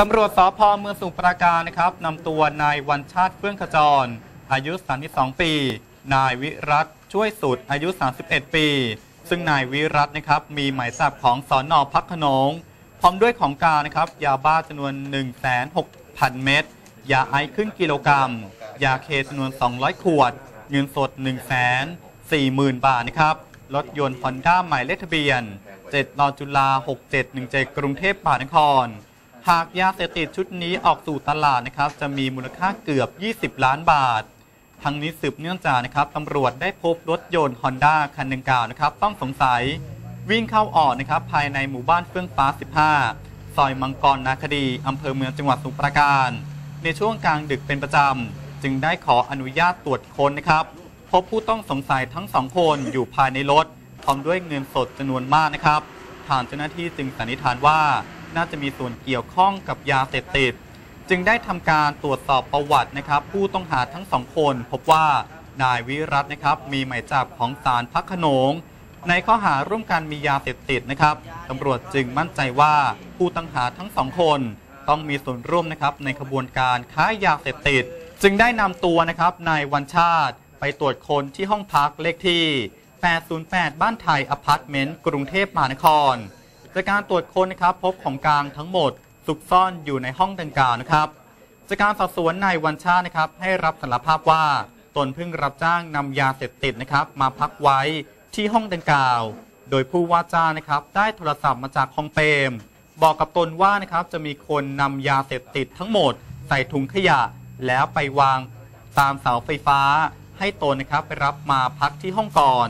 ตำรวจสพเมืองสุพรปราการนะครับนำตัวนายวันชาติเฟื่องขจร อายุ 32 ปี นายวิรัตช่วยสุดอายุ 31 ปี ซึ่งนายวิรัตนะครับมีหมายจับของสอนอพักขนงพร้อมด้วยของกลางนะครับ ยาบ้าจำนวน 16,000เม็ดยาไอซ์ครึ่งกิโลกรัม ยาเคจำนวน 200 ขวด เงินสด 1 4 0 0 0 0 บาทนะครับรถยนต์ฮอนด้าหมายเลขทะเบียน7นจุฬา6717 กรุงเทพมหานคร หากยาเสพติดชุดนี้ออกสู่ตลาดนะครับ จะมีมูลค่าเกือบ 20 ล้านบาท ทั้งนี้สืบเนื่องจากนะครับตำรวจได้พบรถยนต์ฮอนด้าคันดังกล่าวนะครับ ต้องสงสัยวิ่งเข้าออกนะครับ ภายในหมู่บ้านเฟื่องฟ้า 15 ซอยมังกรนาคดีอำเภอเมืองจังหวัดสมุพรปราการ ในช่วงกลางดึกเป็นประจำ จึงได้ขออนุญาตตรวจค้นนะครับ พบผู้ต้องสงสัยทั้งสองคนอยู่ภายในรถพร้อมด้วยเงินสดจำนวนมากนะครับทางเจ้าหน้าที่จึงสันนิษฐานว่า น่าจะมีส่วนเกี่ยวข้องกับยาเสพติด จึงได้ทำการตรวจสอบประวัตินะครับ ผู้ต้องหาทั้งสองคน พบว่านายวิรัตนะครับ มีหมายจับของศาลพักขนง ในข้อหาร่วมกันมียาเสพติดนะครับตำรวจจึงมั่นใจว่าผู้ต้องหาทั้งสองคน ต้องมีส่วนร่วมนะครับในขบวนการค้ายาเสพติด จึงได้นำตัวนะครับนายวันชาติไปตรวจคนที่ห้องพักเลขที่ 808 บ้านไทยอพาร์ตเมนต์ กรุงเทพมหานคร จากการตรวจค้นนะครับพบของกลางทั้งหมดซุกซ่อนอยู่ในห้องดังกล่าวนะครับ จากการสอบสวนนายวันชานะครับ ให้รับสารภาพว่าตนเพิ่งรับจ้างนำยาเสพติดนะครับ มาพักไว้ที่ห้องดังกล่าว โดยผู้ว่าจ้างนะครับ ได้โทรศัพท์มาจากคองเปรมบอกกับตนว่านะครับจะมีคนนำยาเสพติดทั้งหมด ใส่ถุงขยะแล้วไปวางตามเสาไฟฟ้า ให้ตนนะครับไปรับมาพักที่ห้องก่อน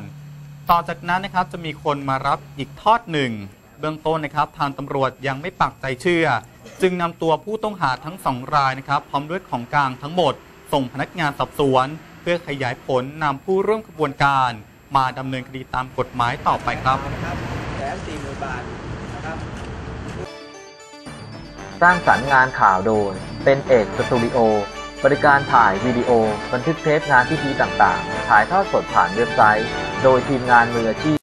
ต่อจากนั้นนะครับจะมีคนมารับอีกทอดหนึ่ง เบื้องต้นนะครับ ทางตำรวจยังไม่ปักใจเชื่อ จึงนำตัวผู้ต้องหาทั้งสองรายนะครับ พร้อมด้วยของกลางทั้งหมด ส่งพนักงานสอบสวน เพื่อขยายผลนำผู้ร่วมขบวนการ มาดำเนินคดีตามกฎหมายต่อไปครับนะครับแสนสี่หมื่นบาทนะครับสร้างสรรค์งานข่าวโดย เป็นเอกสตูดิโอบริการถ่ายวิดีโอ บันทึกเทปงานพิธีต่างๆ ถ่ายทอดสดผ่านเว็บไซต์ โดยทีมงานมืออาชีพ